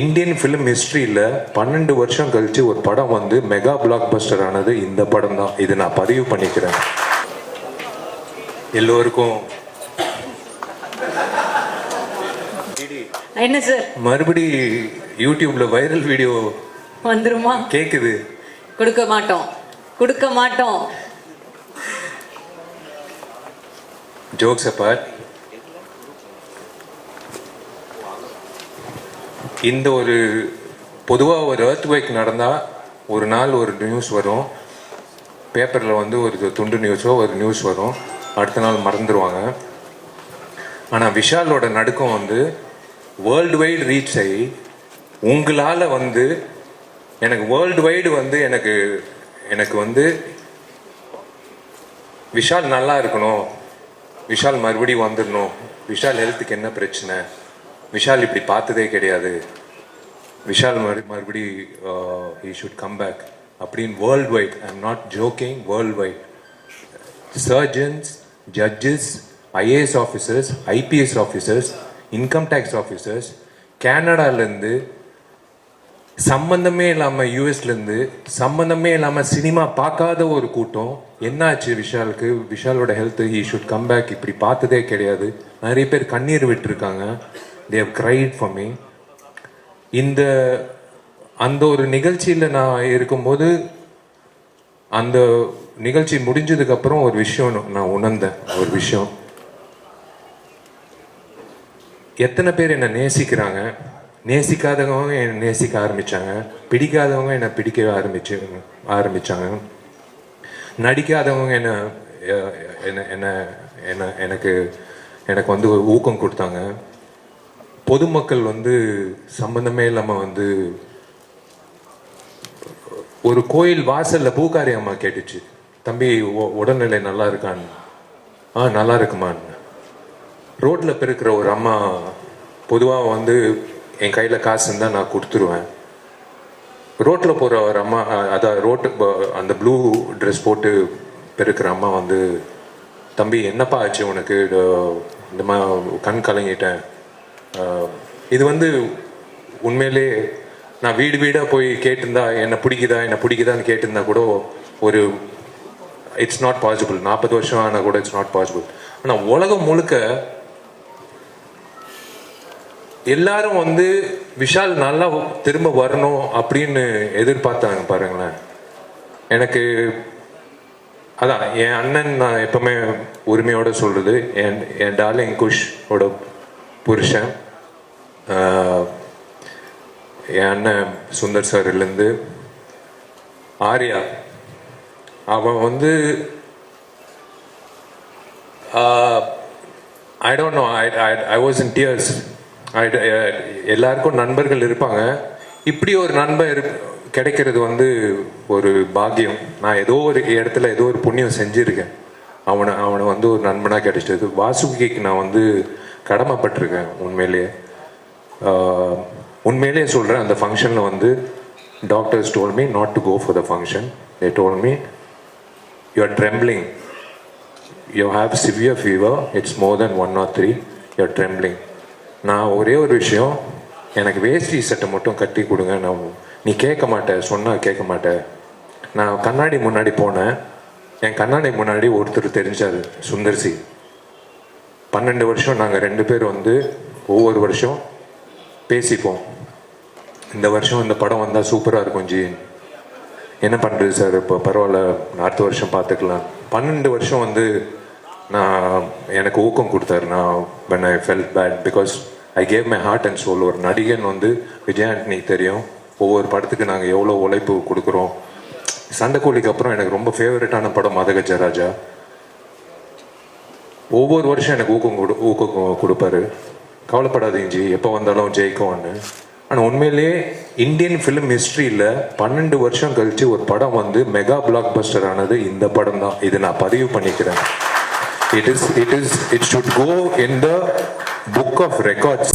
Indian film ஹிஸ்டரியில் பன்னெண்டு வருஷம் கழிச்சு ஒரு படம் வந்து மெகா பிளாக் பஸ்டர் ஆனது இந்த படம் தான். இது நான் பதிவு பண்ணிக்கிறேன். எல்லோருக்கும் என்ன சார் மறுபடி யூடியூப்ல வைரல் வீடியோ வந்துருமா? கேக்குது. கொடுக்க மாட்டோம். கொடுக்க மாட்டோம். ஜோக்ஸ் அப்பார்ட் இந்த ஒரு பொதுவாக ஒரு எர்த் பைக் நடந்தால் ஒரு நாள் ஒரு நியூஸ் வரும். பேப்பரில் வந்து ஒரு துண்டு நியூஸோ ஒரு நியூஸ் வரும். அடுத்த நாள் மறந்துடுவாங்க ஆனால் விஷாலோட நடுக்கம் வந்து வேர்ல்டு வைடு ரீச் ஆகி உங்களால் வந்து எனக்கு வேர்ல்டு வைடு வந்து எனக்கு எனக்கு வந்து விஷால் நல்லா இருக்கணும். விஷால் மறுபடியும் வந்துடணும் விஷால் ஹெல்த்துக்கு என்ன பிரச்சனை? விஷால் இப்படி பார்த்ததே கிடையாது. விஷால் மறு மறுபடி ஹீ ஷுட் கம் பேக் அப்படின்னு world wide I am not joking world wide surgeons judges IAS officers IPS officers income tax officers கேனடாலேருந்து சம்பந்தமே இல்லாமல் யூஎஸ்லேருந்து சம்பந்தமே இல்லாமல் சினிமா பார்க்காத ஒரு கூட்டம். என்னாச்சு விஷாலுக்கு? விஷாலோட health he should come back இப்படி பார்த்ததே கிடையாது. நிறைய பேர் கண்ணீர் விட்டுருக்காங்க. தேவ் கிரைட் ஃபார் மீ இந்த அந்த ஒரு நிகழ்ச்சியில் நான் இருக்கும்போது அந்த நிகழ்ச்சி முடிஞ்சதுக்கப்புறம் ஒரு விஷயம் நான் உணர்ந்தேன். ஒரு விஷயம். எத்தனை பேர் என்னை நேசிக்கிறாங்க? நேசிக்காதவங்க என்னை நேசிக்க ஆரம்பிச்சாங்க. பிடிக்காதவங்க என்னை பிடிக்க ஆரம்பிச்சு ஆரம்பிச்சாங்க. நடிக்காதவங்க என்னை என்ன என்ன என்ன எனக்கு எனக்கு வந்து ஒரு ஊக்கம் கொடுத்தாங்க. பொதுமக்கள் வந்து சம்பந்தமே இல்லாமல் வந்து ஒரு கோயில் வாசலில் பூக்காரி அம்மா கேட்டுச்சு தம்பி உடல்நிலை நல்லா இருக்கான்னு ஆ நல்லா இருக்குமான்னு ரோட்டில் பெருக்கிற ஒரு அம்மா பொதுவாக வந்து என் கையில் காசு இருந்தால் நான் கொடுத்துருவேன். ரோட்டில் போகிற ஒரு அம்மா அதான் ரோட்டு ப- அந்த ப்ளூ ட்ரெஸ் போட்டு பெருக்கிற அம்மா வந்து தம்பி என்னப்பா ஆச்சு உனக்கு? இந்த மா கண் கலங்கிட்டேன். இது வந்து உண்மையிலே நான் வீடு வீடாக போய் கேட்டிருந்தா என்னை பிடிக்குதா என்னை பிடிக்குதான்னு கேட்டிருந்தா கூட ஒரு இட்ஸ் நாட் பாசிபிள் நாற்பது வருஷம் ஆனால் கூட இட்ஸ் நாட் பாசிபிள் ஆனால் உலகம் முழுக்க எல்லாரும் வந்து விஷால் நல்லா திரும்ப வரணும் அப்படின்னு எதிர்பார்த்தாங்க பாருங்களேன். எனக்கு அதான் என் அண்ணன் நான் எப்பவுமே உரிமையோட சொல்றது என் என் டார்லிங் குஷோட புருஷன். என் அண்ணன் சுந்தர் சார்லேருந்து ஆர்யா. அவன் வந்து I don't know I I was in tears I எல்லாருக்கும் நண்பர்கள் இருப்பாங்க. இப்படி ஒரு நண்பன் இரு கிடைக்கிறது வந்து ஒரு பாக்கியம். நான் ஏதோ ஒரு இடத்துல ஏதோ ஒரு புண்ணியம் செஞ்சுருக்கேன். அவனை அவனை வந்து ஒரு நண்பனாக கிடைச்சது வாசுகிக்கு நான் வந்து கடமைப்பட்டிருக்கேன் உண்மையிலேயே. உண்மையிலேயே சொல்கிறேன் அந்த ஃபங்க்ஷனில் வந்து doctors told me not to go for the function they told me you are trembling you have severe fever it's more then one or three you are trembling நான் ஒரே ஒரு விஷயம் எனக்கு வேஷ்டி சட்டை மட்டும் கட்டி கொடுங்க. நான் நீ கேட்க மாட்ட சொன்னால் கேட்க மாட்டேன் நான் கண்ணாடி முன்னாடி போனேன். என் கண்ணாடி முன்னாடி ஒருத்தர் தெரிஞ்சார் சுந்தர்சி பன்னெண்டு வருஷம் நாங்கள் ரெண்டு பேர் வந்து ஒவ்வொரு வருஷம் பேசிப்போம் இந்த வருஷம் இந்த படம் வந்தால் சூப்பராக இருக்கும் ஜி என்ன பண்ணுறது சார்? இப்போ பரவாயில்ல அடுத்த வருஷம் பார்த்துக்கலாம் பன்னெண்டு வருஷம் வந்து நான் எனக்கு ஊக்கம் கொடுத்தாரு. நான் when I felt bad because I gave my heart and soul ஒரு நடிகன் வந்து விஜயாண்டனிக்கு தெரியும். ஒவ்வொரு படத்துக்கு நாங்கள் எவ்வளோ உழைப்பு கொடுக்குறோம். சண்டைக்கோழிக்கு அப்புறம் எனக்கு ரொம்ப ஃபேவரட்டான படம் மதகஜராஜா. ஒவ்வொரு வருஷம் எனக்கு ஊக்கம் கொடு ஊக்கம் கொடுப்பாரு. கவலைப்படாதீங்க ஜி. எப்போ வந்தாலும் ஜெயிக்கும்னு ஆனால் உண்மையிலேயே இந்தியன் ஃபிலிம் ஹிஸ்ட்ரியில் பன்னெண்டு வருஷம் கழித்து ஒரு படம் வந்து மெகா பிளாக் பஸ்டர் ஆனது இந்த படம் தான். இது நான் பதிவு பண்ணிக்கிறேன். It is it is it should go in the book of records